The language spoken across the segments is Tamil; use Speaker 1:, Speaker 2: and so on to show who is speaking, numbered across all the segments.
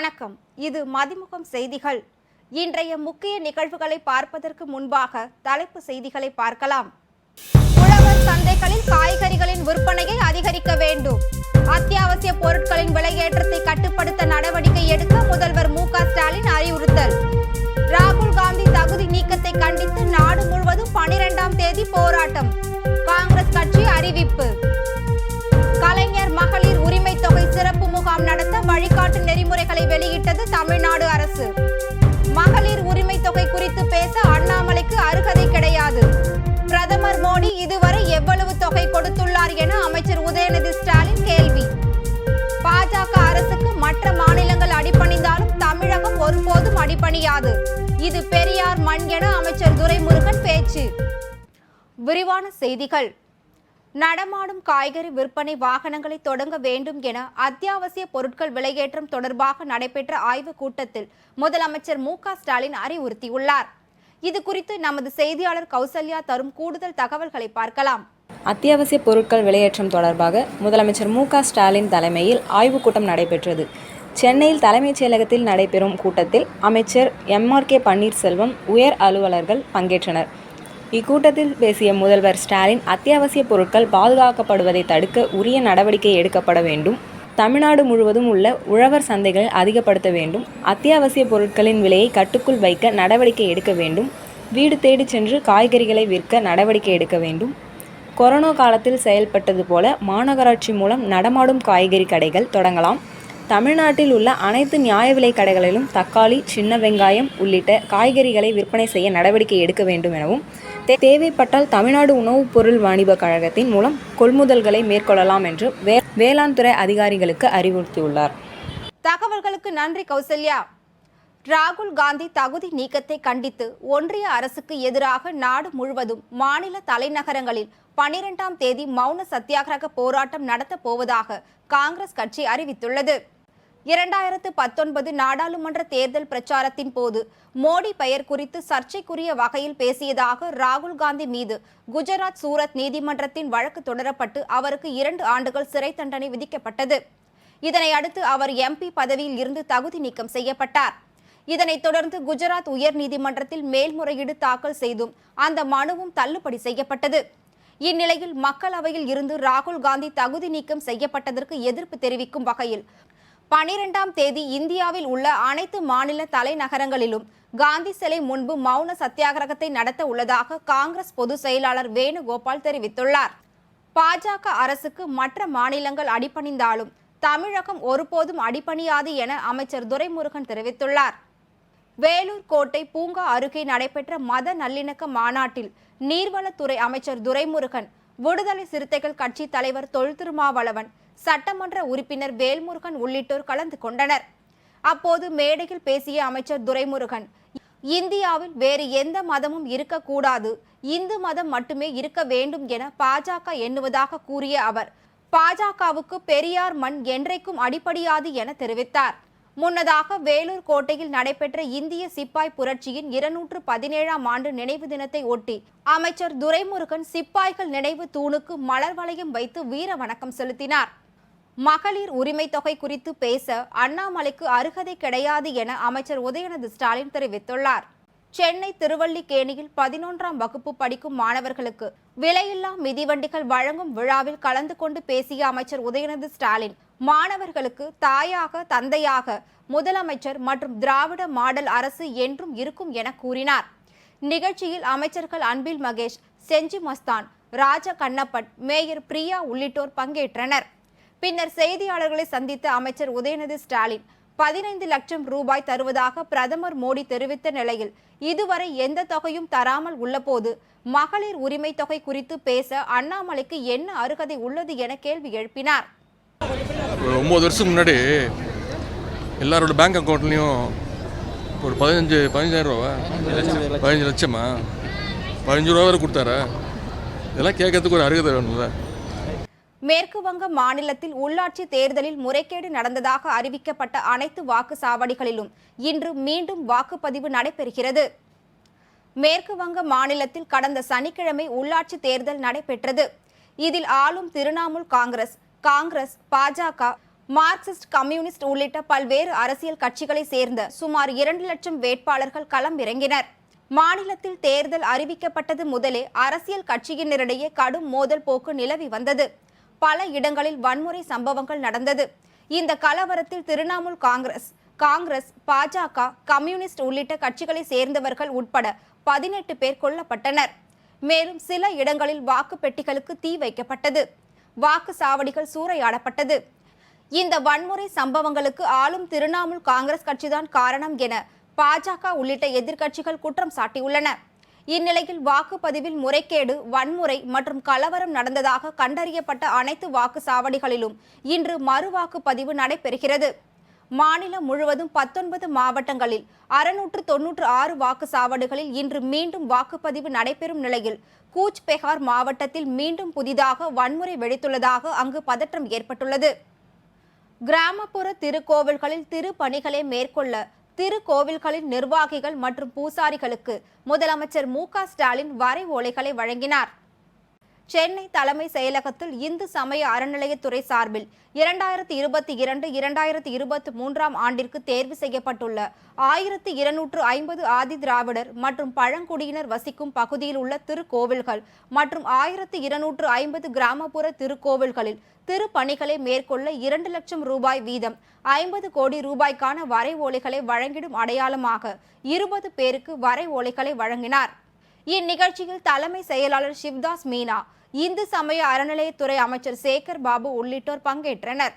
Speaker 1: வணக்கம் இது மதிமுகம் செய்திகள் இன்றைய முக்கிய நிகழ்வுகளை பார்ப்பதற்கு முன்பாக தலைப்பு செய்திகளை பார்க்கலாம் உழவர் சந்தைகளில் காய்கறிகளின் விற்பனையை அதிகரிக்க வேண்டும் அத்தியாவசிய பொருட்களின் விலையேற்றத்தை கட்டுப்படுத்த நடவடிக்கை எடுக்க முதல்வர் மு ஸ்டாலின் அறிவுறுத்தல் ராகுல் காந்தி தகுதி நீக்கத்தை கண்டித்து நாடு முழுவதும் பனிரெண்டாம் தேதி போராட்டம் காங்கிரஸ் கட்சி அறிவிப்பு கலைஞர் மகளிர் உரிமை தொகை சிறப்பு முகாம் நடத்த வழிகாட்டு நெறிமுறைகளை வெளியிட்டது தமிழ்நாடு அரசு மகளிர் உரிமை தொகை குறித்து பேச அண்ணாமலைக்கு அருகதை கிடையாது பிரதமர் மோடி இதுவரை எவ்வளவு தொகை கொடுத்துள்ளார் என அமைச்சர் உதயநிதி ஸ்டாலின் கேள்வி பாஜக அரசுக்கு மற்ற மாநிலங்கள் அடிபணிந்தாலும் தமிழகம் ஒருபோதும் அடிபணியாது இது பெரியார் மண் என அமைச்சர் துரைமுருகன் பேச்சு விரிவான செய்திகள் நடமாடும் காய்கறி விற்பனை வாகனங்களை தொடங்க வேண்டும் என அத்தியாவசிய பொருட்கள் விலையேற்றம் தொடர்பாக நடைபெற்ற ஆய்வுக் கூட்டத்தில் முதலமைச்சர் மு ஸ்டாலின் அறிவுறுத்தியுள்ளார் இது குறித்து நமது செய்தியாளர் கௌசல்யா தரும் கூடுதல் தகவல்களை பார்க்கலாம் அத்தியாவசிய பொருட்கள் விலையேற்றம் தொடர்பாக முதலமைச்சர் மு ஸ்டாலின் தலைமையில் ஆய்வுக் கூட்டம் நடைபெற்றது சென்னையில் தலைமைச் செயலகத்தில் நடைபெறும் கூட்டத்தில் அமைச்சர் எம் ஆர் கே பன்னீர்செல்வம் உயர் அலுவலர்கள் பங்கேற்றனர் இக்கூட்டத்தில் பேசிய முதல்வர் ஸ்டாலின் அத்தியாவசிய பொருட்கள் பாதுகாக்கப்படுவதை தடுக்க உரிய நடவடிக்கை எடுக்கப்பட வேண்டும் தமிழ்நாடு முழுவதும் உள்ள உழவர் சந்தைகளை அதிகப்படுத்த வேண்டும் அத்தியாவசிய பொருட்களின் விலையை கட்டுக்குள் வைக்க நடவடிக்கை எடுக்க வேண்டும் வீடு தேடி சென்று காய்கறிகளை விற்க நடவடிக்கை எடுக்க வேண்டும் கொரோனா காலத்தில் செயல்பட்டது போல மாநகராட்சி மூலம் நடமாடும் காய்கறி கடைகள் தொடங்கலாம் தமிழ்நாட்டில் உள்ள அனைத்து நியாய விலை கடைகளிலும் தக்காளி சின்ன வெங்காயம் உள்ளிட்ட காய்கறிகளை விற்பனை செய்ய நடவடிக்கை எடுக்க வேண்டும் எனவும் தேவைப்பட்டால் தமிழ்நாடு உணவுப் பொருள் வாணிப கழகத்தின் மூலம் கொள்முதல்களை மேற்கொள்ளலாம் என்று வே வேளாண் துறை அதிகாரிகளுக்கு அறிவுறுத்தியுள்ளார் தகவல்களுக்கு நன்றி கௌசல்யா ராகுல் காந்தி தகுதி நீக்கத்தை கண்டித்து ஒன்றிய அரசுக்கு எதிராக நாடு முழுவதும் மாநில தலைநகரங்களில் பனிரெண்டாம் தேதி மௌன சத்தியாகிரக போராட்டம் நடத்தப் போவதாக காங்கிரஸ் கட்சி அறிவித்துள்ளது இரண்டாயிரத்து பத்தொன்பது நாடாளுமன்ற தேர்தல் பிரச்சாரத்தின் போது மோடி பெயர் குறித்து சர்ச்சைக்குரிய வகையில் பேசியதாக ராகுல் காந்தி மீது குஜராத் சூரத் நீதிமன்றத்தின் வழக்கு தொடரப்பட்டு அவருக்கு இரண்டு ஆண்டுகள் சிறை தண்டனை விதிக்கப்பட்டது இதனை அடுத்து அவர் எம்பி பதவியில் இருந்து தகுதி நீக்கம் செய்யப்பட்டார் இதனைத் தொடர்ந்து குஜராத் உயர்நீதிமன்றத்தில் மேல்முறையீடு தாக்கல் செய்தும் அந்த மனுவும் தள்ளுபடி செய்யப்பட்டது இந்நிலையில் மக்களவையில் இருந்து ராகுல் காந்தி தகுதி நீக்கம் செய்யப்பட்டதற்கு எதிர்ப்பு தெரிவிக்கும் வகையில் பனிரெண்டாம் தேதி இந்தியாவில் உள்ள அனைத்து மாநில தலைநகரங்களிலும் காந்தி சிலை முன்பு மௌன சத்தியாகிரகத்தை நடத்த உள்ளதாக காங்கிரஸ் பொதுச் செயலாளர் வேணுகோபால் தெரிவித்துள்ளார் பாஜக அரசுக்கு மற்ற மாநிலங்கள் அடிபணிந்தாலும் தமிழகம் ஒருபோதும் அடிபணியாது என அமைச்சர் துரைமுருகன் தெரிவித்துள்ளார் வேலூர் கோட்டை பூங்கா அருகே நடைபெற்ற மத நல்லிணக்க மாநாட்டில் நீர்வளத்துறை அமைச்சர் துரைமுருகன் விடுதலை சிறுத்தைகள் கட்சி தலைவர் தொல் திருமாவளவன் சட்டமன்ற உறுப்பினர் வேல்முருகன் உள்ளிட்டோர் கலந்து கொண்டனர் அப்போது மேடையில் பேசிய அமைச்சர் துரைமுருகன் இந்தியாவில் வேறு எந்த மதமும் இருக்கக்கூடாது இந்து மதம் மட்டுமே இருக்க வேண்டும் என பாஜக எண்ணுவதாக கூறிய அவர் பாஜகவுக்கு பெரியார் மண் என்றைக்கும் அடிப்படையாது என தெரிவித்தார் முன்னதாக வேலூர் கோட்டையில் நடைபெற்ற இந்திய சிப்பாய் புரட்சியின் இருநூற்று பதினேழாம் ஆண்டு நினைவு தினத்தை ஒட்டி அமைச்சர் துரைமுருகன் சிப்பாய்கள் நினைவு தூணுக்கு மலர் வளையம் வைத்து வீர வணக்கம் செலுத்தினார் மகளிர் உரிமை தொகை குறித்து பேச அண்ணாமலைக்கு அருகதை கிடையாது என அமைச்சர் உதயநிதி ஸ்டாலின் தெரிவித்துள்ளார் சென்னை திருவல்லிக்கேணியில் பதினொன்றாம் வகுப்பு படிக்கும் மாணவர்களுக்கு விலையில்லா மிதிவண்டிகள் வழங்கும் விழாவில் கலந்து கொண்டு பேசிய அமைச்சர் உதயநிதி ஸ்டாலின் மாணவர்களுக்கு தாயாக தந்தையாக முதலமைச்சர் மற்றும் திராவிட மாடல் அரசு என்றும் இருக்கும் என கூறினார் நிகழ்ச்சியில் அமைச்சர்கள் அன்பில் மகேஷ் செஞ்சி மஸ்தான் ராஜ கண்ணப்பட் மேயர் பிரியா உள்ளிட்டோர் பங்கேற்றனர் பின்னர் செய்தியாளர்களை சந்தித்த அமைச்சர் உதயநிதி ஸ்டாலின் பதினைந்து லட்சம் ரூபாய் தருவதாக பிரதமர் மோடி தெரிவித்த நிலையில் இதுவரை எந்த தொகையும் தராமல் உள்ளபோது மகளிர் உரிமை தொகை குறித்து பேச அண்ணாமலைக்கு என்ன அருகதை உள்ளது என கேள்வி எழுப்பினார்
Speaker 2: ஒம்பது வருஷம் முன்னாடி எல்லாரோட பேங்க் அக்கௌண்ட்லேயும் ஒரு பதினஞ்சு பதினஞ்சாயிரம் ரூபா பதினஞ்சு லட்சமா பதினஞ்சு ரூபா வரை கொடுத்தாரா இதெல்லாம் கேட்கறதுக்கு ஒரு அருகதை வேணும்ல
Speaker 1: மேற்கு வங்க மாநிலத்தில் உள்ளாட்சி தேர்தலில் முறைகேடு நடந்ததாக அறிவிக்கப்பட்ட அனைத்து வாக்குச்சாவடிகளிலும் சாவடிகளிலும் இன்று மீண்டும் வாக்குப்பதிவு நடைபெறுகிறது மேற்கு வங்க மாநிலத்தில் கடந்த சனிக்கிழமை உள்ளாட்சி தேர்தல் நடைபெற்றது இதில் ஆளும் திரிணாமுல் காங்கிரஸ் காங்கிரஸ் பாஜக மார்க்சிஸ்ட் கம்யூனிஸ்ட் உள்ளிட்ட பல்வேறு அரசியல் கட்சிகளை சேர்ந்த சுமார் இரண்டு லட்சம் வேட்பாளர்கள் களம் இறங்கினர் மாநிலத்தில் தேர்தல் அறிவிக்கப்பட்டது முதலே அரசியல் கட்சியினரிடையே கடும் மோதல் போக்கு நிலவி வந்தது பல இடங்களில் வன்முறை சம்பவங்கள் நடந்தது இந்த கலவரத்தில் திரிணாமுல் காங்கிரஸ் காங்கிரஸ் பாஜக கம்யூனிஸ்ட் உள்ளிட்ட கட்சிகளை சேர்ந்தவர்கள் உட்பட பதினெட்டு பேர் கொல்லப்பட்டனர் மேலும் சில இடங்களில் வாக்கு பெட்டிகளுக்கு தீ வைக்கப்பட்டது வாக்கு சாவடிகள் சூறையாடப்பட்டது இந்த வன்முறை சம்பவங்களுக்கு ஆளும் திரிணாமுல் காங்கிரஸ் கட்சிதான் காரணம் என பாஜக உள்ளிட்ட எதிர்க்கட்சிகள் குற்றம் சாட்டியுள்ளன இந்நிலையில் வாக்குப்பதிவில் முறைகேடு வன்முறை மற்றும் கலவரம் நடந்ததாக கண்டறியப்பட்ட அனைத்து வாக்குச்சாவடிகளிலும் சாவடிகளிலும் இன்று மறுவாக்குப்பதிவு நடைபெறுகிறது மாநிலம் முழுவதும் பத்தொன்பது மாவட்டங்களில் அறுநூற்று தொன்னூற்று ஆறு வாக்கு சாவடிகளில் இன்று மீண்டும் வாக்குப்பதிவு நடைபெறும் நிலையில் கூச் பெஹார் மாவட்டத்தில் மீண்டும் புதிதாக வன்முறை வெடித்துள்ளதாக அங்கு பதற்றம் ஏற்பட்டுள்ளது கிராமப்புற திருக்கோவில்களில் திருப்பணிகளை மேற்கொள்ள திரு கோவில்களின் நிர்வாகிகள் மற்றும் பூசாரிகளுக்கு முதலமைச்சர் மு க ஸ்டாலின் வரை ஓலைகளை வழங்கினார் சென்னை தலைமை செயலகத்தில் இந்து சமய அறநிலையத்துறை சார்பில் இரண்டாயிரத்தி இருபத்தி இரண்டு இரண்டாயிரத்தி இருபத்தி மூன்றாம் ஆண்டிற்கு தேர்வு செய்யப்பட்டுள்ள ஆயிரத்தி இருநூற்று ஐம்பது ஆதி திராவிடர் மற்றும் பழங்குடியினர் வசிக்கும் பகுதியில் உள்ள திருக்கோவில்கள் மற்றும் ஆயிரத்தி இருநூற்று ஐம்பது கிராமப்புற திருக்கோவில்களில் திருப்பணிகளை மேற்கொள்ள இரண்டு லட்சம் ரூபாய் வீதம் ஐம்பது கோடி ரூபாய்க்கான வரை ஓலைகளை வழங்கிடும் அடையாளமாக இருபது பேருக்கு வரை ஓலைகளை வழங்கினார் இந்நிகழ்ச்சியில் தலைமை செயலாளர் சிவ்தாஸ் மீனா இந்து சமய அறநிலையத்துறை அமைச்சர் சேகர் பாபு உள்ளிட்டோர் பங்கேற்றனர்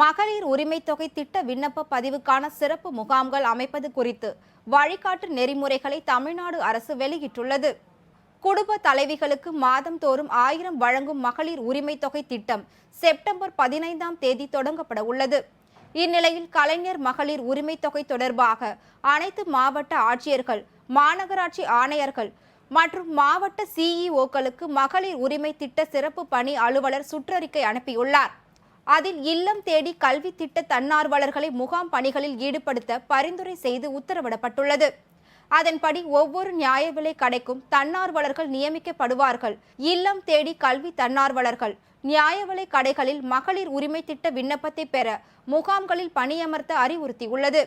Speaker 1: மகளிர் உரிமை தொகை திட்ட விண்ணப்ப பதிவுக்கான சிறப்பு முகாம்கள் அமைப்பது குறித்து வழிகாட்டு நெறிமுறைகளை தமிழ்நாடு அரசு வெளியிட்டுள்ளது குடும்ப தலைவிகளுக்கு மாதந்தோறும் ஆயிரம் வழங்கும் மகளிர் உரிமை தொகை திட்டம் செப்டம்பர் பதினைந்தாம் தேதி தொடங்கப்பட உள்ளது இந்நிலையில் கலைஞர் மகளிர் உரிமை தொகை தொடர்பாக அனைத்து மாவட்ட ஆட்சியர்கள் மாநகராட்சி ஆணையர்கள் மற்றும் மாவட்ட சிஇஓக்களுக்கு e மகளிர் உரிமை திட்ட சிறப்பு பணி அலுவலர் சுற்றறிக்கை அனுப்பியுள்ளார் அதில் இல்லம் தேடி கல்வி திட்ட தன்னார்வலர்களை முகாம் பணிகளில் ஈடுபடுத்த பரிந்துரை செய்து உத்தரவிடப்பட்டுள்ளது அதன்படி ஒவ்வொரு நியாய விலை கடைக்கும் தன்னார்வலர்கள் நியமிக்கப்படுவார்கள் இல்லம் தேடி கல்வி தன்னார்வலர்கள் நியாய விலை கடைகளில் மகளிர் உரிமை திட்ட விண்ணப்பத்தை பெற முகாம்களில் பணியமர்த்த அறிவுறுத்தியுள்ளது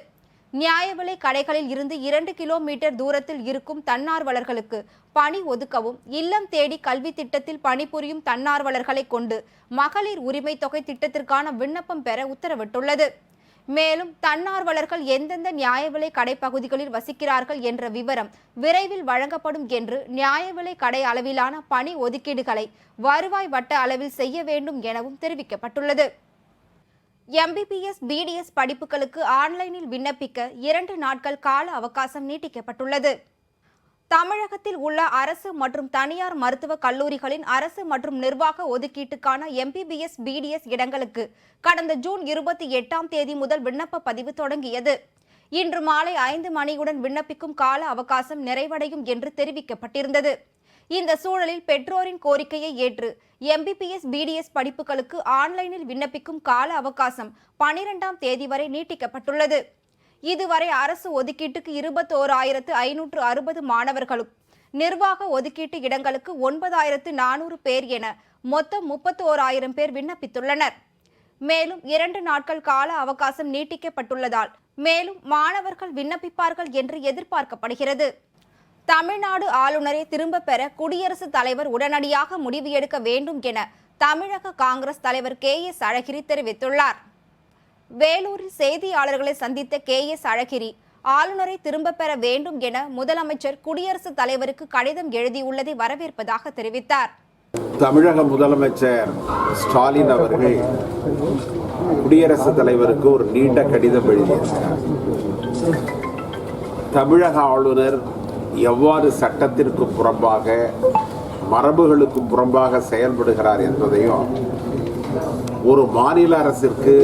Speaker 1: நியாய விலை கடைகளில் இருந்து இரண்டு கிலோமீட்டர் தூரத்தில் இருக்கும் தன்னார்வலர்களுக்கு பணி ஒதுக்கவும் இல்லம் தேடி கல்வி திட்டத்தில் பணிபுரியும் தன்னார்வலர்களை கொண்டு மகளிர் உரிமை தொகை திட்டத்திற்கான விண்ணப்பம் பெற உத்தரவிட்டுள்ளது மேலும் தன்னார்வலர்கள் எந்தெந்த நியாய விலை கடை பகுதிகளில் வசிக்கிறார்கள் என்ற விவரம் விரைவில் வழங்கப்படும் என்று நியாய விலை கடை அளவிலான பணி ஒதுக்கீடுகளை வருவாய் வட்ட அளவில் செய்ய வேண்டும் எனவும் தெரிவிக்கப்பட்டுள்ளது எம்பிபிஎஸ் பிடிஎஸ் படிப்புகளுக்கு ஆன்லைனில் விண்ணப்பிக்க இரண்டு நாட்கள் கால அவகாசம் நீட்டிக்கப்பட்டுள்ளது தமிழகத்தில் உள்ள அரசு மற்றும் தனியார் மருத்துவக் கல்லூரிகளின் அரசு மற்றும் நிர்வாக ஒதுக்கீட்டுக்கான எம்பிபிஎஸ் பிடிஎஸ் இடங்களுக்கு கடந்த ஜூன் இருபத்தி எட்டாம் தேதி முதல் விண்ணப்ப பதிவு தொடங்கியது இன்று மாலை ஐந்து மணியுடன் விண்ணப்பிக்கும் கால அவகாசம் நிறைவடையும் என்று தெரிவிக்கப்பட்டிருந்தது இந்த சூழலில் பெற்றோரின் கோரிக்கையை ஏற்று எம்பிபிஎஸ் பிடிஎஸ் படிப்புகளுக்கு ஆன்லைனில் விண்ணப்பிக்கும் கால அவகாசம் பனிரெண்டாம் தேதி வரை நீட்டிக்கப்பட்டுள்ளது இதுவரை அரசு ஒதுக்கீட்டுக்கு இருபத்தோராயிரத்து ஐநூற்று அறுபது மாணவர்களும் நிர்வாக ஒதுக்கீட்டு இடங்களுக்கு ஒன்பதாயிரத்து நானூறு பேர் என மொத்தம் முப்பத்தோராயிரம் பேர் விண்ணப்பித்துள்ளனர் மேலும் இரண்டு நாட்கள் கால அவகாசம் நீட்டிக்கப்பட்டுள்ளதால் மேலும் மாணவர்கள் விண்ணப்பிப்பார்கள் என்று எதிர்பார்க்கப்படுகிறது தமிழ்நாடு ஆளுநரை திரும்ப பெற குடியரசுத் தலைவர் உடனடியாக முடிவு எடுக்க வேண்டும் என தமிழக காங்கிரஸ் தலைவர் கே எஸ் அழகிரி தெரிவித்துள்ளார் வேலூரில் செய்தியாளர்களை சந்தித்த கே எஸ் அழகிரி ஆளுநரை திரும்ப பெற வேண்டும் என முதலமைச்சர் குடியரசுத் தலைவருக்கு கடிதம் எழுதியுள்ளதை வரவேற்பதாக தெரிவித்தார்
Speaker 3: தமிழக முதலமைச்சர் ஸ்டாலின் அவர்கள் குடியரசுத் தலைவருக்கு ஒரு நீண்ட கடிதம் எழுதியிருக்கிறார் தமிழக ஆளுநர் எவ்வாறு சட்டத்திற்கு புறம்பாக மரபுகளுக்கு புறம்பாக செயல்படுகிறார் என்பதையும் ஒரு மாநில அரசிற்கு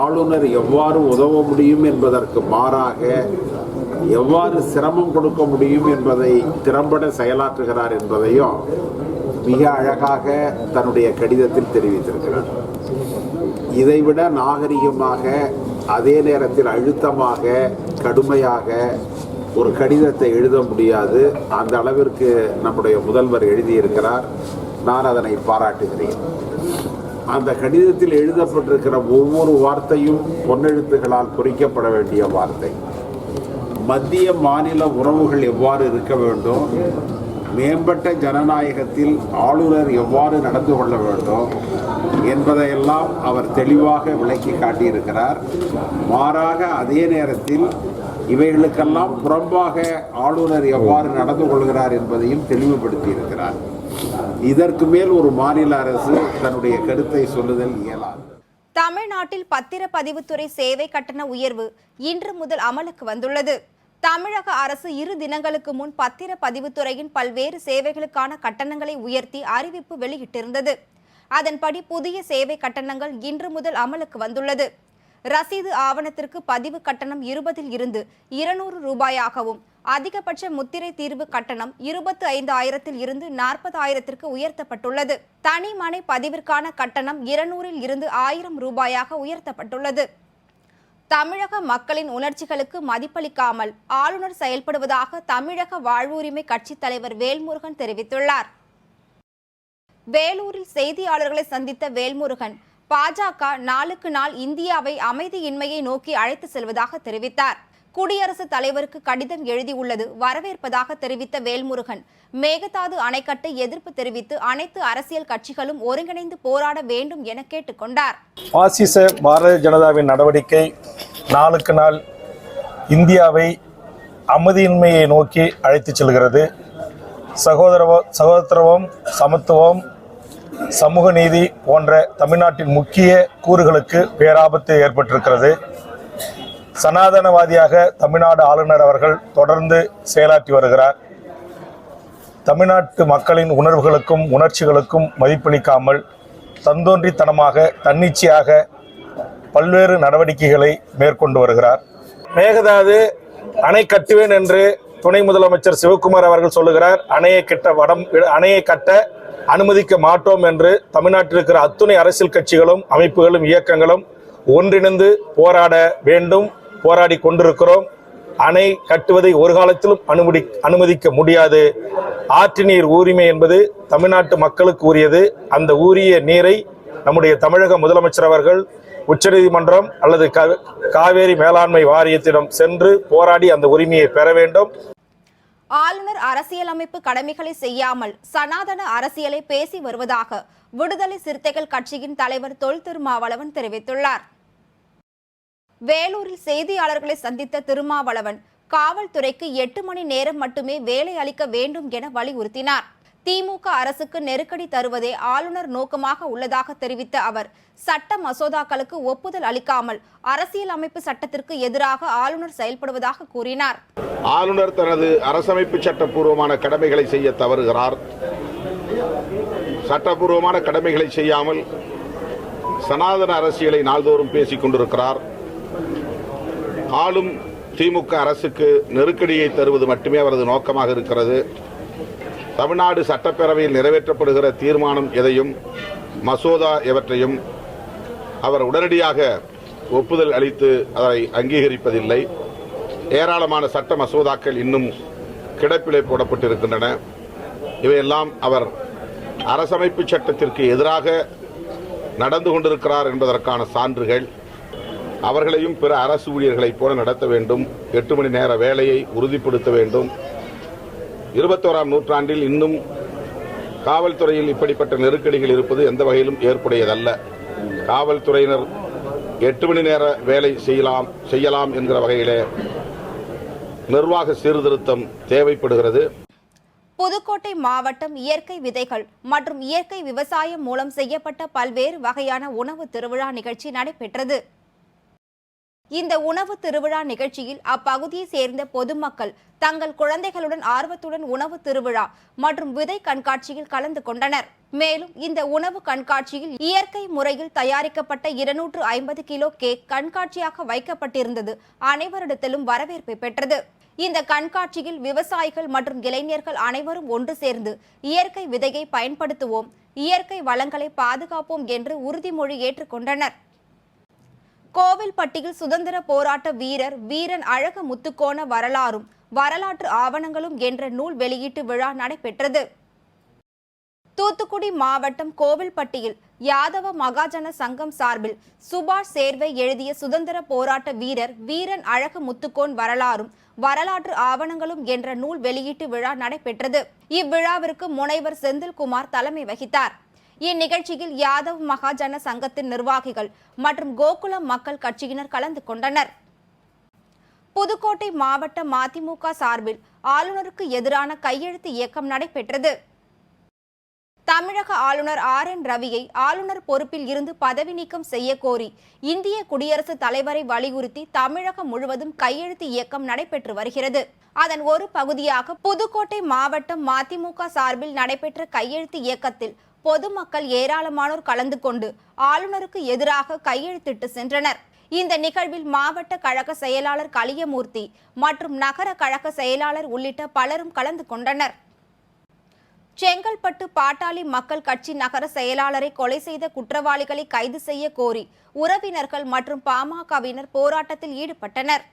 Speaker 3: ஆளுநர் எவ்வாறு உதவ முடியும் என்பதற்கு மாறாக எவ்வாறு சிரமம் கொடுக்க முடியும் என்பதை திறம்பட செயலாற்றுகிறார் என்பதையும் மிக அழகாக தன்னுடைய கடிதத்தில் தெரிவித்திருக்கிறார் இதைவிட நாகரிகமாக அதே நேரத்தில் அழுத்தமாக கடுமையாக ஒரு கடிதத்தை எழுத முடியாது அந்த அளவிற்கு நம்முடைய முதல்வர் எழுதியிருக்கிறார் நான் அதனை பாராட்டுகிறேன் அந்த கடிதத்தில் எழுதப்பட்டிருக்கிற ஒவ்வொரு வார்த்தையும் பொன்னெழுத்துகளால் பொறிக்கப்பட வேண்டிய வார்த்தை மத்திய மாநில உறவுகள் எவ்வாறு இருக்க வேண்டும் மேம்பட்ட ஜனநாயகத்தில் ஆளுநர் எவ்வாறு நடந்து கொள்ள வேண்டும் என்பதையெல்லாம் அவர் தெளிவாக விளக்கி காட்டியிருக்கிறார் மாறாக அதே நேரத்தில் இவைகளுக்கெல்லாம் புறம்பாக ஆளுநர் எவ்வாறு நடந்து கொள்கிறார் என்பதையும் இருக்கிறார் இதற்கு மேல் ஒரு மாநில அரசு தன்னுடைய கருத்தை சொல்லுதல் இயலாது
Speaker 1: தமிழ்நாட்டில் பத்திரப்பதிவுத்துறை சேவை கட்டண உயர்வு இன்று முதல் அமலுக்கு வந்துள்ளது தமிழக அரசு இரு தினங்களுக்கு முன் பத்திர பதிவுத்துறையின் பல்வேறு சேவைகளுக்கான கட்டணங்களை உயர்த்தி அறிவிப்பு வெளியிட்டிருந்தது அதன்படி புதிய சேவை கட்டணங்கள் இன்று முதல் அமலுக்கு வந்துள்ளது ரசீது ஆவணத்திற்கு பதிவு கட்டணம் இருபதில் இருந்து இருநூறு ரூபாயாகவும் அதிகபட்ச முத்திரை தீர்வு கட்டணம் இருபத்து ஐந்து ஆயிரத்தில் இருந்து நாற்பது ஆயிரத்திற்கு உயர்த்தப்பட்டுள்ளது தனி மனை பதிவிற்கான கட்டணம் இருநூறில் இருந்து ஆயிரம் ரூபாயாக உயர்த்தப்பட்டுள்ளது தமிழக மக்களின் உணர்ச்சிகளுக்கு மதிப்பளிக்காமல் ஆளுநர் செயல்படுவதாக தமிழக வாழ்வுரிமை கட்சித் தலைவர் வேல்முருகன் தெரிவித்துள்ளார் வேலூரில் செய்தியாளர்களை சந்தித்த வேல்முருகன் பாஜக நாளுக்கு நாள் இந்தியாவை அமைதியின்மையை நோக்கி அழைத்து செல்வதாக தெரிவித்தார் குடியரசுத் தலைவருக்கு கடிதம் எழுதியுள்ளது வரவேற்பதாக தெரிவித்த வேல்முருகன் மேகதாது அணைக்கட்டை எதிர்ப்பு தெரிவித்து அனைத்து அரசியல் கட்சிகளும் ஒருங்கிணைந்து போராட வேண்டும் என கேட்டுக்கொண்டார்
Speaker 2: பாசிச பாரத ஜனதாவின் நடவடிக்கை நாளுக்கு நாள் இந்தியாவை அமைதியின்மையை நோக்கி அழைத்து செல்கிறது சகோதரவ சகோதரத்துவம் சமத்துவம் சமூக நீதி போன்ற தமிழ்நாட்டின் முக்கிய கூறுகளுக்கு பேராபத்து ஏற்பட்டிருக்கிறது சனாதனவாதியாக தமிழ்நாடு ஆளுநர் அவர்கள் தொடர்ந்து செயலாற்றி வருகிறார் தமிழ்நாட்டு மக்களின் உணர்வுகளுக்கும் உணர்ச்சிகளுக்கும் மதிப்பளிக்காமல் தந்தோன்றித்தனமாக தன்னிச்சையாக பல்வேறு நடவடிக்கைகளை மேற்கொண்டு வருகிறார் மேகதாது அணை கட்டுவேன் என்று துணை முதலமைச்சர் சிவகுமார் அவர்கள் சொல்லுகிறார் அணையை கிட்ட வடம் அணையை கட்ட அனுமதிக்க மாட்டோம் என்று தமிழ்நாட்டில் இருக்கிற அத்துணை அரசியல் கட்சிகளும் அமைப்புகளும் இயக்கங்களும் ஒன்றிணைந்து போராட வேண்டும் போராடி கொண்டிருக்கிறோம் அணை கட்டுவதை ஒரு காலத்திலும் அனுமதி அனுமதிக்க முடியாது ஆற்று நீர் உரிமை என்பது தமிழ்நாட்டு மக்களுக்கு உரியது அந்த உரிய நீரை நம்முடைய தமிழக முதலமைச்சர் அவர்கள் உச்சநீதிமன்றம் அல்லது காவேரி மேலாண்மை வாரியத்திடம் சென்று போராடி அந்த உரிமையை பெற வேண்டும்
Speaker 1: ஆளுநர் அரசியலமைப்பு கடமைகளை செய்யாமல் சனாதன அரசியலை பேசி வருவதாக விடுதலை சிறுத்தைகள் கட்சியின் தலைவர் தொல் திருமாவளவன் தெரிவித்துள்ளார் வேலூரில் செய்தியாளர்களை சந்தித்த திருமாவளவன் காவல்துறைக்கு எட்டு மணி நேரம் மட்டுமே வேலை அளிக்க வேண்டும் என வலியுறுத்தினார் திமுக அரசுக்கு நெருக்கடி தருவதே ஆளுநர் நோக்கமாக உள்ளதாக தெரிவித்த அவர் சட்ட மசோதாக்களுக்கு ஒப்புதல் அளிக்காமல் அரசியல் அமைப்பு சட்டத்திற்கு எதிராக ஆளுநர் செயல்படுவதாக கூறினார்
Speaker 4: ஆளுநர் தனது அரசமைப்பு சட்டப்பூர்வமான கடமைகளை செய்ய தவறுகிறார் சட்டப்பூர்வமான கடமைகளை செய்யாமல் சனாதன அரசியலை நாள்தோறும் பேசிக் கொண்டிருக்கிறார் ஆளும் திமுக அரசுக்கு நெருக்கடியை தருவது மட்டுமே அவரது நோக்கமாக இருக்கிறது தமிழ்நாடு சட்டப்பேரவையில் நிறைவேற்றப்படுகிற தீர்மானம் எதையும் மசோதா எவற்றையும் அவர் உடனடியாக ஒப்புதல் அளித்து அதை அங்கீகரிப்பதில்லை ஏராளமான சட்ட மசோதாக்கள் இன்னும் கிடப்பிலை போடப்பட்டிருக்கின்றன இவையெல்லாம் அவர் அரசமைப்பு சட்டத்திற்கு எதிராக நடந்து கொண்டிருக்கிறார் என்பதற்கான சான்றுகள் அவர்களையும் பிற அரசு ஊழியர்களைப் போல நடத்த வேண்டும் எட்டு மணி நேர வேலையை உறுதிப்படுத்த வேண்டும் இருபத்தோராம் நூற்றாண்டில் இன்னும் காவல்துறையில் இப்படிப்பட்ட நெருக்கடிகள் இருப்பது எந்த வகையிலும் ஏற்புடையதல்ல காவல்துறையினர் எட்டு மணி நேர வேலை செய்யலாம் செய்யலாம் என்கிற வகையிலே நிர்வாக சீர்திருத்தம் தேவைப்படுகிறது
Speaker 1: புதுக்கோட்டை மாவட்டம் இயற்கை விதைகள் மற்றும் இயற்கை விவசாயம் மூலம் செய்யப்பட்ட பல்வேறு வகையான உணவு திருவிழா நிகழ்ச்சி நடைபெற்றது இந்த உணவு திருவிழா நிகழ்ச்சியில் அப்பகுதியை சேர்ந்த பொதுமக்கள் தங்கள் குழந்தைகளுடன் ஆர்வத்துடன் உணவு திருவிழா மற்றும் விதை கண்காட்சியில் கலந்து கொண்டனர் மேலும் இந்த உணவு கண்காட்சியில் இயற்கை முறையில் தயாரிக்கப்பட்ட இருநூற்று ஐம்பது கிலோ கேக் கண்காட்சியாக வைக்கப்பட்டிருந்தது அனைவரிடத்திலும் வரவேற்பை பெற்றது இந்த கண்காட்சியில் விவசாயிகள் மற்றும் இளைஞர்கள் அனைவரும் ஒன்று சேர்ந்து இயற்கை விதையை பயன்படுத்துவோம் இயற்கை வளங்களை பாதுகாப்போம் என்று உறுதிமொழி ஏற்றுக்கொண்டனர் கோவில்பட்டியில் சுதந்திர போராட்ட வீரர் வீரன் அழக முத்துக்கோண வரலாறும் வரலாற்று ஆவணங்களும் என்ற நூல் வெளியீட்டு விழா நடைபெற்றது தூத்துக்குடி மாவட்டம் கோவில்பட்டியில் யாதவ மகாஜன சங்கம் சார்பில் சுபாஷ் சேர்வை எழுதிய சுதந்திர போராட்ட வீரர் வீரன் அழகு முத்துக்கோன் வரலாறும் வரலாற்று ஆவணங்களும் என்ற நூல் வெளியீட்டு விழா நடைபெற்றது இவ்விழாவிற்கு முனைவர் செந்தில்குமார் தலைமை வகித்தார் இந்நிகழ்ச்சியில் யாதவ் மகாஜன சங்கத்தின் நிர்வாகிகள் மற்றும் கோகுலம் மக்கள் கட்சியினர் கலந்து கொண்டனர் புதுக்கோட்டை மாவட்ட மதிமுக சார்பில் ஆளுநருக்கு எதிரான கையெழுத்து இயக்கம் நடைபெற்றது தமிழக ஆளுநர் ஆர் என் ரவியை ஆளுநர் பொறுப்பில் இருந்து பதவி நீக்கம் செய்ய கோரி இந்திய குடியரசுத் தலைவரை வலியுறுத்தி தமிழகம் முழுவதும் கையெழுத்து இயக்கம் நடைபெற்று வருகிறது அதன் ஒரு பகுதியாக புதுக்கோட்டை மாவட்டம் மதிமுக சார்பில் நடைபெற்ற கையெழுத்து இயக்கத்தில் பொதுமக்கள் ஏராளமானோர் கலந்து கொண்டு ஆளுநருக்கு எதிராக கையெழுத்திட்டு சென்றனர் இந்த நிகழ்வில் மாவட்ட கழக செயலாளர் கலியமூர்த்தி மற்றும் நகர கழக செயலாளர் உள்ளிட்ட பலரும் கலந்து கொண்டனர் செங்கல்பட்டு பாட்டாளி மக்கள் கட்சி நகர செயலாளரை கொலை செய்த குற்றவாளிகளை கைது செய்ய கோரி உறவினர்கள் மற்றும் பாமகவினர் போராட்டத்தில் ஈடுபட்டனர்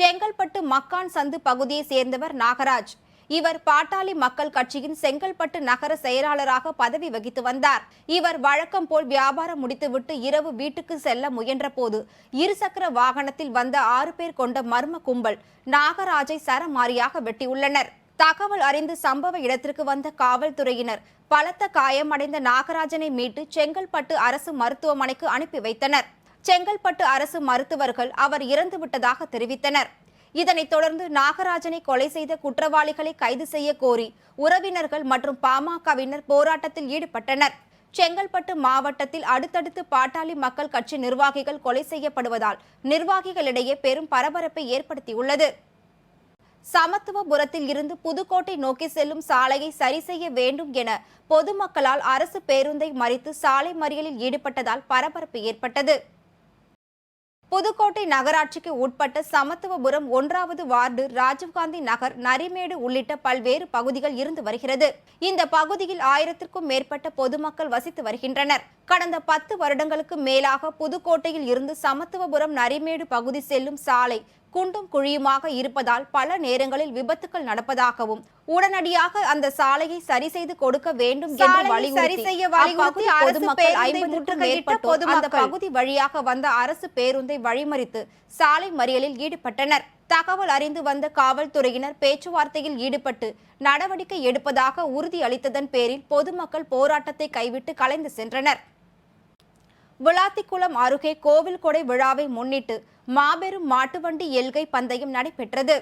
Speaker 1: செங்கல்பட்டு மக்கான் சந்து பகுதியை சேர்ந்தவர் நாகராஜ் இவர் பாட்டாளி மக்கள் கட்சியின் செங்கல்பட்டு நகர செயலாளராக பதவி வகித்து வந்தார் இவர் வழக்கம் போல் வியாபாரம் முடித்துவிட்டு இரவு வீட்டுக்கு செல்ல முயன்ற போது இருசக்கர வாகனத்தில் வந்த ஆறு பேர் கொண்ட மர்ம கும்பல் நாகராஜை சரமாரியாக வெட்டியுள்ளனர் தகவல் அறிந்து சம்பவ இடத்திற்கு வந்த காவல்துறையினர் பலத்த காயமடைந்த நாகராஜனை மீட்டு செங்கல்பட்டு அரசு மருத்துவமனைக்கு அனுப்பி வைத்தனர் செங்கல்பட்டு அரசு மருத்துவர்கள் அவர் இறந்துவிட்டதாக தெரிவித்தனர் இதனைத் தொடர்ந்து நாகராஜனை கொலை செய்த குற்றவாளிகளை கைது செய்ய கோரி உறவினர்கள் மற்றும் பாமகவினர் போராட்டத்தில் ஈடுபட்டனர் செங்கல்பட்டு மாவட்டத்தில் அடுத்தடுத்து பாட்டாளி மக்கள் கட்சி நிர்வாகிகள் கொலை செய்யப்படுவதால் நிர்வாகிகளிடையே பெரும் பரபரப்பை ஏற்படுத்தியுள்ளது சமத்துவபுரத்தில் இருந்து புதுக்கோட்டை நோக்கி செல்லும் சாலையை சரி செய்ய வேண்டும் என பொதுமக்களால் அரசு பேருந்தை மறித்து சாலை மறியலில் ஈடுபட்டதால் பரபரப்பு ஏற்பட்டது புதுக்கோட்டை நகராட்சிக்கு உட்பட்ட சமத்துவபுரம் ஒன்றாவது வார்டு ராஜீவ்காந்தி நகர் நரிமேடு உள்ளிட்ட பல்வேறு பகுதிகள் இருந்து வருகிறது இந்த பகுதியில் ஆயிரத்திற்கும் மேற்பட்ட பொதுமக்கள் வசித்து வருகின்றனர் கடந்த பத்து வருடங்களுக்கு மேலாக புதுக்கோட்டையில் இருந்து சமத்துவபுரம் நரிமேடு பகுதி செல்லும் சாலை குண்டும் குழியுமாக இருப்பதால் பல நேரங்களில் விபத்துக்கள் நடப்பதாகவும் உடனடியாக அந்த சாலையை சரி செய்து கொடுக்க வேண்டும் என்று வலியுறுத்தி அந்த பகுதி வழியாக வந்த அரசு பேருந்தை வழிமறித்து சாலை மறியலில் ஈடுபட்டனர் தகவல் அறிந்து வந்த காவல்துறையினர் பேச்சுவார்த்தையில் ஈடுபட்டு நடவடிக்கை எடுப்பதாக உறுதியளித்ததன் பேரில் பொதுமக்கள் போராட்டத்தை கைவிட்டு கலைந்து சென்றனர் விளாத்திக்குளம் அருகே கோவில் கொடை விழாவை முன்னிட்டு மாபெரும் மாட்டுவண்டி எல்கை பந்தயம் நடைபெற்றது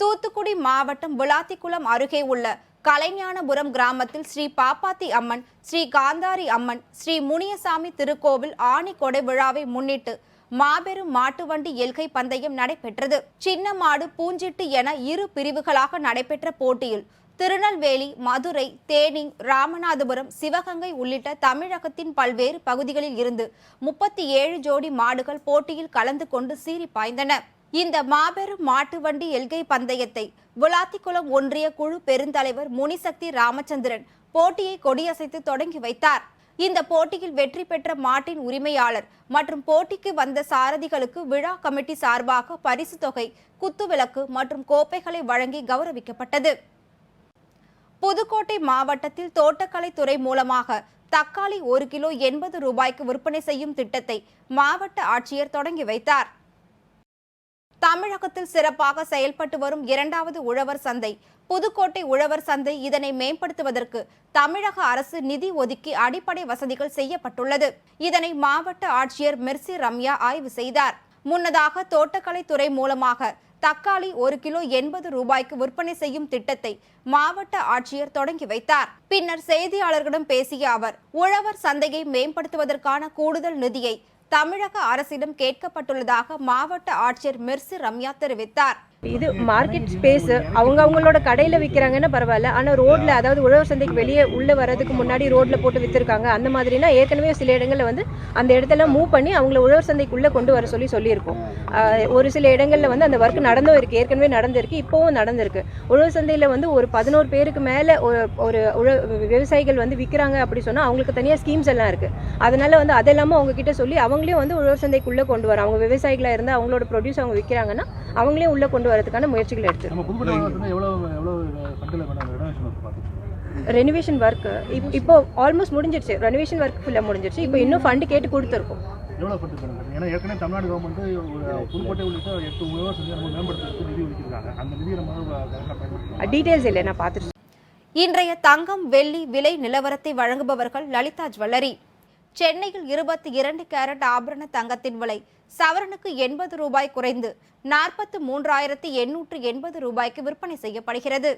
Speaker 1: தூத்துக்குடி மாவட்டம் விளாத்திக்குளம் அருகே உள்ள கலைஞானபுரம் கிராமத்தில் ஸ்ரீ பாப்பாத்தி அம்மன் ஸ்ரீ காந்தாரி அம்மன் ஸ்ரீ முனியசாமி திருக்கோவில் ஆணி கொடை விழாவை முன்னிட்டு மாபெரும் மாட்டுவண்டி எல்கை பந்தயம் நடைபெற்றது சின்னமாடு பூஞ்சிட்டு என இரு பிரிவுகளாக நடைபெற்ற போட்டியில் திருநெல்வேலி மதுரை தேனி ராமநாதபுரம் சிவகங்கை உள்ளிட்ட தமிழகத்தின் பல்வேறு பகுதிகளில் இருந்து முப்பத்தி ஏழு ஜோடி மாடுகள் போட்டியில் கலந்து கொண்டு சீறி பாய்ந்தன இந்த மாபெரும் மாட்டு வண்டி எல்கை பந்தயத்தை விளாத்திக்குளம் ஒன்றிய குழு பெருந்தலைவர் முனிசக்தி ராமச்சந்திரன் போட்டியை கொடியசைத்து தொடங்கி வைத்தார் இந்த போட்டியில் வெற்றி பெற்ற மாட்டின் உரிமையாளர் மற்றும் போட்டிக்கு வந்த சாரதிகளுக்கு விழா கமிட்டி சார்பாக பரிசு தொகை குத்துவிளக்கு மற்றும் கோப்பைகளை வழங்கி கௌரவிக்கப்பட்டது புதுக்கோட்டை மாவட்டத்தில் தோட்டக்கலைத்துறை மூலமாக தக்காளி ஒரு கிலோ எண்பது ரூபாய்க்கு விற்பனை செய்யும் திட்டத்தை மாவட்ட ஆட்சியர் தொடங்கி வைத்தார் தமிழகத்தில் சிறப்பாக செயல்பட்டு வரும் இரண்டாவது உழவர் சந்தை புதுக்கோட்டை உழவர் சந்தை இதனை மேம்படுத்துவதற்கு தமிழக அரசு நிதி ஒதுக்கி அடிப்படை வசதிகள் செய்யப்பட்டுள்ளது இதனை மாவட்ட ஆட்சியர் மெர்சி ரம்யா ஆய்வு செய்தார் முன்னதாக தோட்டக்கலைத்துறை மூலமாக தக்காளி ஒரு கிலோ எண்பது ரூபாய்க்கு விற்பனை செய்யும் திட்டத்தை மாவட்ட ஆட்சியர் தொடங்கி வைத்தார் பின்னர் செய்தியாளர்களிடம் பேசிய அவர் உழவர் சந்தையை மேம்படுத்துவதற்கான கூடுதல் நிதியை தமிழக அரசிடம் கேட்கப்பட்டுள்ளதாக மாவட்ட ஆட்சியர் மெர்சி ரம்யா தெரிவித்தார் இது மார்க்கெட் ஸ்பேஸ் அவங்க அவங்களோட கடையில் விற்கிறாங்கன்னா பரவாயில்ல ஆனால் ரோட்டில் அதாவது உழவர் சந்தைக்கு வெளியே உள்ளே வரதுக்கு முன்னாடி ரோட்டில் போட்டு விற்றுருக்காங்க அந்த மாதிரினா ஏற்கனவே சில இடங்கள்ல வந்து அந்த இடத்துல மூவ் பண்ணி அவங்கள உழவர் சந்தைக்குள்ளே கொண்டு வர சொல்லி சொல்லியிருக்கோம் ஒரு சில இடங்களில் வந்து அந்த ஒர்க் நடந்தும் இருக்குது ஏற்கனவே நடந்திருக்கு இப்போவும் நடந்திருக்கு உழவர் சந்தையில் வந்து ஒரு பதினோரு பேருக்கு மேலே ஒரு ஒரு விவசாயிகள் வந்து விற்கிறாங்க அப்படி சொன்னால் அவங்களுக்கு தனியாக ஸ்கீம்ஸ் எல்லாம் இருக்குது அதனால் வந்து அதெல்லாமல் அவங்கக்கிட்ட சொல்லி அவங்களையும் வந்து உழவர் சந்தைக்குள்ளே கொண்டு வர அவங்க விவசாயிகளாக இருந்தால் அவங்களோட ப்ரொடியூஸ் அவங்க விற்கிறாங்கன்னா அவங்களையும் உள்ளே கொண்டு கொண்டு வரதுக்கான முயற்சிகள் எடுத்து ரெனோவேஷன் ஒர்க் இப்போ ஆல்மோஸ்ட் முடிஞ்சிருச்சு ரெனோவேஷன் ஒர்க் ஃபுல்லாக முடிஞ்சிருச்சு இப்போ இன்னும் ஃபண்டு கேட்டு கொடுத்துருக்கோம் இன்றைய தங்கம் வெள்ளி விலை நிலவரத்தை வழங்குபவர்கள் லலிதா ஜுவல்லரி சென்னையில் இருபத்தி இரண்டு கேரட் ஆபரண தங்கத்தின் விலை சவரனுக்கு எண்பது ரூபாய் குறைந்து நாற்பத்து மூன்றாயிரத்தி எண்ணூற்று எண்பது ரூபாய்க்கு விற்பனை செய்யப்படுகிறது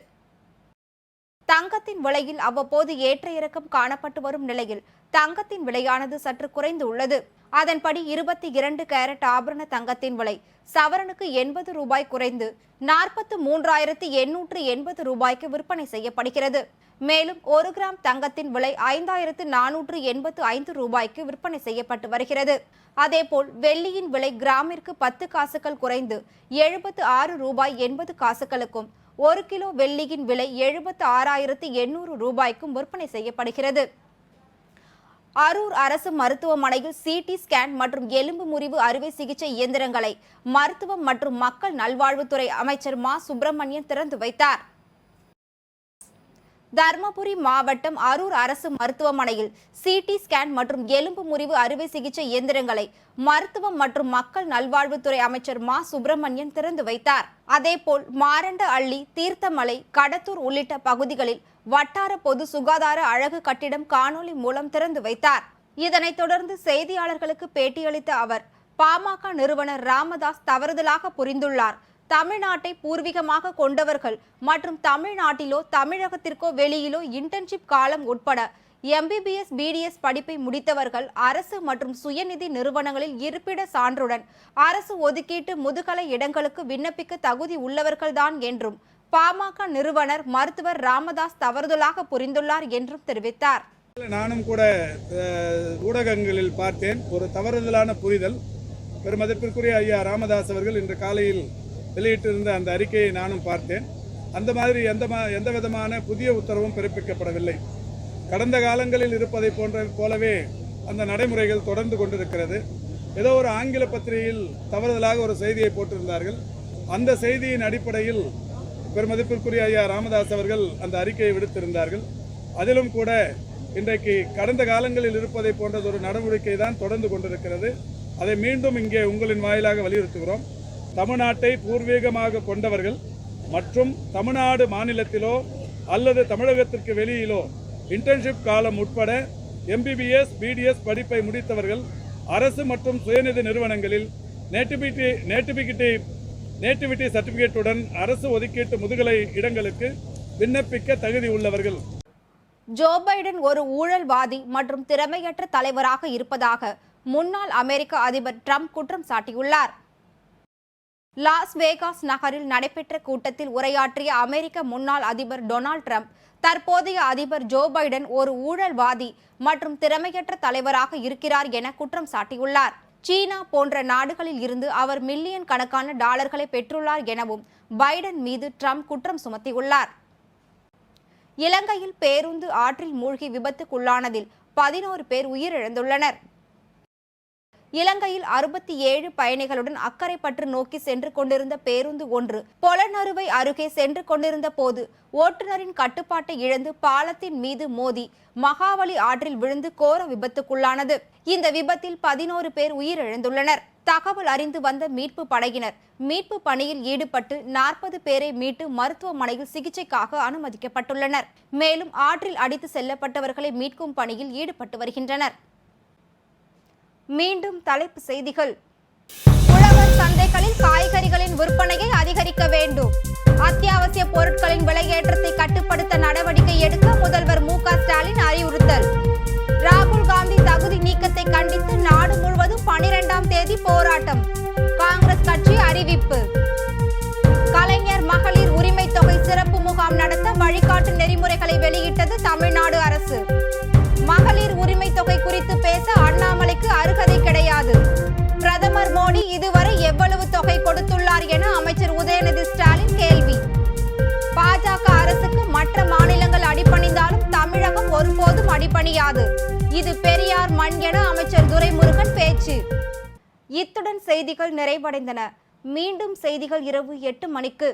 Speaker 1: தங்கத்தின் விலையில் அவ்வப்போது ஏற்ற இறக்கம் காணப்பட்டு வரும் நிலையில் தங்கத்தின் விலையானது சற்று குறைந்து உள்ளது அதன்படி இருபத்தி இரண்டு கேரட் ஆபரண தங்கத்தின் விலை சவரனுக்கு எண்பது ரூபாய் குறைந்து நாற்பத்து மூன்றாயிரத்து எண்ணூற்று எண்பது ரூபாய்க்கு விற்பனை செய்யப்படுகிறது மேலும் ஒரு கிராம் தங்கத்தின் விலை ஐந்தாயிரத்து நானூற்று எண்பத்து ஐந்து ரூபாய்க்கு விற்பனை செய்யப்பட்டு வருகிறது அதேபோல் வெள்ளியின் விலை கிராமிற்கு பத்து காசுகள் குறைந்து எழுபத்து ஆறு ரூபாய் எண்பது காசுகளுக்கும் ஒரு கிலோ வெள்ளியின் விலை எழுபத்து ஆறாயிரத்து எண்ணூறு ரூபாய்க்கும் விற்பனை செய்யப்படுகிறது அரூர் அரசு மருத்துவமனையில் சிடி ஸ்கேன் மற்றும் எலும்பு முறிவு அறுவை சிகிச்சை இயந்திரங்களை மருத்துவம் மற்றும் மக்கள் நல்வாழ்வுத்துறை அமைச்சர் மா சுப்பிரமணியன் திறந்து வைத்தார் தருமபுரி மாவட்டம் அரூர் அரசு மருத்துவமனையில் சிடி ஸ்கேன் மற்றும் எலும்பு முறிவு அறுவை சிகிச்சை இயந்திரங்களை மருத்துவம் மற்றும் மக்கள் நல்வாழ்வுத்துறை அமைச்சர் மா சுப்பிரமணியன் திறந்து வைத்தார் அதேபோல் மாரண்ட அள்ளி தீர்த்தமலை கடத்தூர் உள்ளிட்ட பகுதிகளில் வட்டார பொது சுகாதார அழகு கட்டிடம் காணொலி மூலம் திறந்து வைத்தார் இதனைத் தொடர்ந்து செய்தியாளர்களுக்கு பேட்டியளித்த அவர் பாமக நிறுவனர் ராமதாஸ் தவறுதலாக புரிந்துள்ளார் தமிழ்நாட்டை பூர்வீகமாக கொண்டவர்கள் மற்றும் தமிழ்நாட்டிலோ தமிழகத்திற்கோ வெளியிலோ இன்டர்ன்ஷிப் காலம் உட்பட எம்பிபிஎஸ் பிடிஎஸ் படிப்பை முடித்தவர்கள் அரசு மற்றும் சுயநிதி நிறுவனங்களில் இருப்பிட சான்றுடன் அரசு ஒதுக்கீட்டு முதுகலை இடங்களுக்கு விண்ணப்பிக்க தகுதி உள்ளவர்கள்தான் என்றும் பாமக நிறுவனர் மருத்துவர் ராமதாஸ் தவறுதலாக புரிந்துள்ளார் என்றும் தெரிவித்தார்
Speaker 5: நானும் கூட ஊடகங்களில் பார்த்தேன் ஒரு தவறுதலான புரிதல் பெருமதிப்பிற்குரிய ஐயா ராமதாஸ் அவர்கள் இன்று காலையில் வெளியிட்டிருந்த அந்த அறிக்கையை நானும் பார்த்தேன் அந்த மாதிரி எந்த எந்த விதமான புதிய உத்தரவும் பிறப்பிக்கப்படவில்லை கடந்த காலங்களில் இருப்பதை போன்ற போலவே அந்த நடைமுறைகள் தொடர்ந்து கொண்டிருக்கிறது ஏதோ ஒரு ஆங்கில பத்திரிகையில் தவறுதலாக ஒரு செய்தியை போட்டிருந்தார்கள் அந்த செய்தியின் அடிப்படையில் பெருமதிப்பிற்குரிய ஐயா ராமதாஸ் அவர்கள் அந்த அறிக்கையை விடுத்திருந்தார்கள் அதிலும் கூட இன்றைக்கு கடந்த காலங்களில் இருப்பதை போன்றது ஒரு நடவடிக்கை தான் தொடர்ந்து கொண்டிருக்கிறது அதை மீண்டும் இங்கே உங்களின் வாயிலாக வலியுறுத்துகிறோம் தமிழ்நாட்டை பூர்வீகமாக கொண்டவர்கள் மற்றும் தமிழ்நாடு மாநிலத்திலோ அல்லது தமிழகத்திற்கு வெளியிலோ இன்டர்ன்ஷிப் காலம் உட்பட எம்பிபிஎஸ் பிடிஎஸ் படிப்பை முடித்தவர்கள் அரசு மற்றும் சுயநிதி நிறுவனங்களில் நேட்டிபிட்டி நேட்டிபிகிட்டி நேட்டிவிட்டி சர்டிபிகேட்டுடன் அரசு ஒதுக்கீட்டு முதுகலை இடங்களுக்கு விண்ணப்பிக்க தகுதி உள்ளவர்கள்
Speaker 1: ஜோ பைடன் ஒரு ஊழல்வாதி மற்றும் திறமையற்ற தலைவராக இருப்பதாக முன்னாள் அமெரிக்க அதிபர் ட்ரம்ப் குற்றம் சாட்டியுள்ளார் லாஸ் வேகாஸ் நகரில் நடைபெற்ற கூட்டத்தில் உரையாற்றிய அமெரிக்க முன்னாள் அதிபர் டொனால்ட் ட்ரம்ப் தற்போதைய அதிபர் ஜோ பைடன் ஒரு ஊழல்வாதி மற்றும் திறமையற்ற தலைவராக இருக்கிறார் என குற்றம் சாட்டியுள்ளார் சீனா போன்ற நாடுகளில் இருந்து அவர் மில்லியன் கணக்கான டாலர்களை பெற்றுள்ளார் எனவும் பைடன் மீது ட்ரம்ப் குற்றம் சுமத்தியுள்ளார் இலங்கையில் பேருந்து ஆற்றில் மூழ்கி விபத்துக்குள்ளானதில் பதினோரு பேர் உயிரிழந்துள்ளனர் இலங்கையில் அறுபத்தி ஏழு பயணிகளுடன் பற்று நோக்கி சென்று கொண்டிருந்த பேருந்து ஒன்று பொலநறுவை அருகே சென்று கொண்டிருந்த போது ஓட்டுநரின் கட்டுப்பாட்டை இழந்து பாலத்தின் மீது மோதி மகாவலி ஆற்றில் விழுந்து கோர விபத்துக்குள்ளானது இந்த விபத்தில் பதினோரு பேர் உயிரிழந்துள்ளனர் தகவல் அறிந்து வந்த மீட்பு படையினர் மீட்பு பணியில் ஈடுபட்டு நாற்பது பேரை மீட்டு மருத்துவமனையில் சிகிச்சைக்காக அனுமதிக்கப்பட்டுள்ளனர் மேலும் ஆற்றில் அடித்து செல்லப்பட்டவர்களை மீட்கும் பணியில் ஈடுபட்டு வருகின்றனர் மீண்டும் தலைப்பு செய்திகள் உழவர் சந்தைகளில் காய்கறிகளின் விற்பனையை அதிகரிக்க வேண்டும் அத்தியாவசிய பொருட்களின் விலையேற்றத்தை கட்டுப்படுத்த நடவடிக்கை எடுக்க முதல்வர் மு ஸ்டாலின் அறிவுறுத்தல் ராகுல் காந்தி தகுதி நீக்கத்தை கண்டித்து நாடு முழுவதும் பனிரெண்டாம் தேதி போராட்டம் காங்கிரஸ் கட்சி அறிவிப்பு கலைஞர் மகளிர் உரிமை தொகை சிறப்பு முகாம் நடத்த வழிகாட்டு நெறிமுறைகளை வெளியிட்டது தமிழ்நாடு அரசு அருகதை கிடையாது பிரதமர் மோடி இதுவரை எவ்வளவு தொகை கொடுத்துள்ளார் என அமைச்சர் உதயநிதி ஸ்டாலின் கேள்வி பாஜக அரசுக்கு மற்ற மாநிலங்கள் அடிபணிந்தாலும் தமிழகம் ஒருபோதும் அடிபணியாது இது பெரியார் மண் என அமைச்சர் துரைமுருகன் பேச்சு இத்துடன் செய்திகள் நிறைவடைந்தன மீண்டும் செய்திகள் இரவு எட்டு மணிக்கு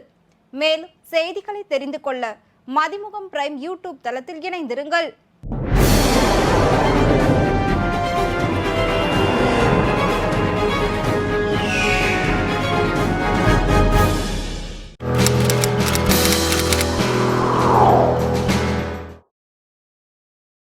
Speaker 1: மேலும் செய்திகளை தெரிந்து கொள்ள மதிமுகம் பிரைம் யூடியூப் தளத்தில் இணைந்திருங்கள்